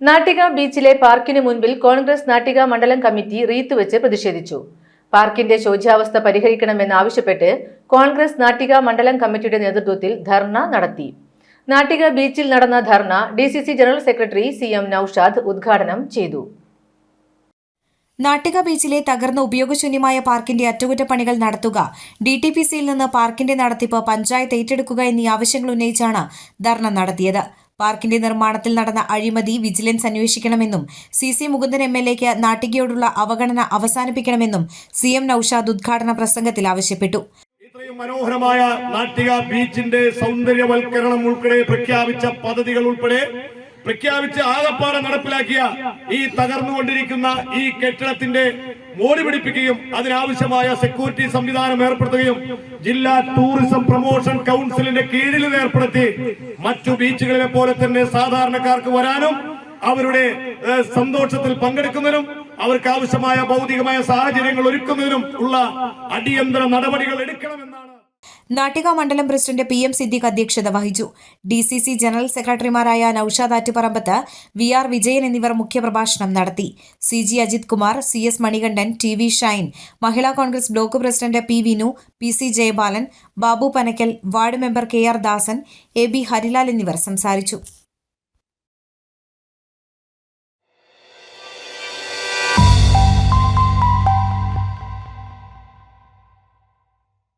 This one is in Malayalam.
നാട്ടിക ബീച്ചിലെ പാർക്കിന് മുൻപിൽ കോൺഗ്രസ് നാട്ടിക മണ്ഡലം കമ്മിറ്റി റീത്ത് വെച്ച് പ്രതിഷേധിച്ചു. പാർക്കിന്റെ ശോച്യാവസ്ഥ പരിഹരിക്കണമെന്നാവശ്യപ്പെട്ട് കോൺഗ്രസ് നാട്ടിക മണ്ഡലം കമ്മിറ്റിയുടെ നേതൃത്വത്തിൽ ധർണ നടത്തി. നാട്ടിക ബീച്ചിൽ നടന്ന dharna D general secretary C M Naushad ഉദ്ഘാടനം ചെയ്തു. നാട്ടിക ബീച്ചിലെ തകർന്ന ഉപയോഗശൂന്യമായ പാർക്കിന്റെ അറ്റകുറ്റപ്പണികൾ നടത്തുക ഡി ടി പി സിയിൽ നിന്ന് പാർക്കിന്റെ നടത്തിപ്പ് പഞ്ചായത്ത് ഏറ്റെടുക്കുക എന്നീ ആവശ്യങ്ങൾ ഉന്നയിച്ചാണ് ധർണ നടത്തിയത്. പാർക്കിന്റെ നിർമ്മാണത്തിൽ നടന്ന അഴിമതി വിജിലൻസ് അന്വേഷിക്കണമെന്നും C C Mukundan M L എക്ക് നാട്ടികയോടുള്ള അവഗണന അവസാനിപ്പിക്കണമെന്നും സി എം നൌഷാദ് ഉദ്ഘാടന പ്രസംഗത്തിൽ ആവശ്യപ്പെട്ടു. ഇത്രയും മനോഹരമായ നാട്ടിക ബീച്ചിന്റെ സൗന്ദര്യവൽക്കരണം ഉൾപ്പെടെ പ്രഖ്യാപിച്ച പദ്ധതികൾ ഉൾപ്പെടെ പ്രഖ്യാപിച്ച് ആകപ്പാടെ നടപ്പിലാക്കിയ ഈ തകർന്നുകൊണ്ടിരിക്കുന്ന ഈ കെട്ടിടത്തിന്റെ മോടി പിടിപ്പിക്കുകയും അതിനാവശ്യമായ സെക്യൂരിറ്റി സംവിധാനം ഏർപ്പെടുത്തുകയും ജില്ലാ ടൂറിസം പ്രൊമോഷൻ കൗൺസിലിന്റെ കീഴിൽ ഏർപ്പെടുത്തി. മറ്റു ബീച്ചുകളിലെ പോലെ തന്നെ സാധാരണക്കാർക്ക് വരാനും അവരുടെ സന്തോഷത്തിൽ പങ്കെടുക്കുന്നതിനും അവർക്ക് ആവശ്യമായ ഭൗതികമായ സാഹചര്യങ്ങൾ ഒരുക്കുന്നതിനും ഉള്ള അടിയന്തര നടപടികൾ എടുക്കണമെന്നാണ് നാട്ടിക മണ്ഡലം പ്രസിഡന്റ് പി എം സിദ്ദിഖ് അധ്യക്ഷത വഹിച്ചു. ഡി സി സി ജനറൽ സെക്രട്ടറിമാരായ നൌഷാദ് ആറ്റുപറമ്പത്ത് വി ആർ വിജയൻ എന്നിവർ മുഖ്യപ്രഭാഷണം നടത്തി. C G Ajith Kumar C S Manikandan T V Shine Mahila Congress block president P Vinu P C Jayabalan Babu Panakkal ward member K R Dasan A B Harilal എന്നിവർ സംസാരിച്ചു.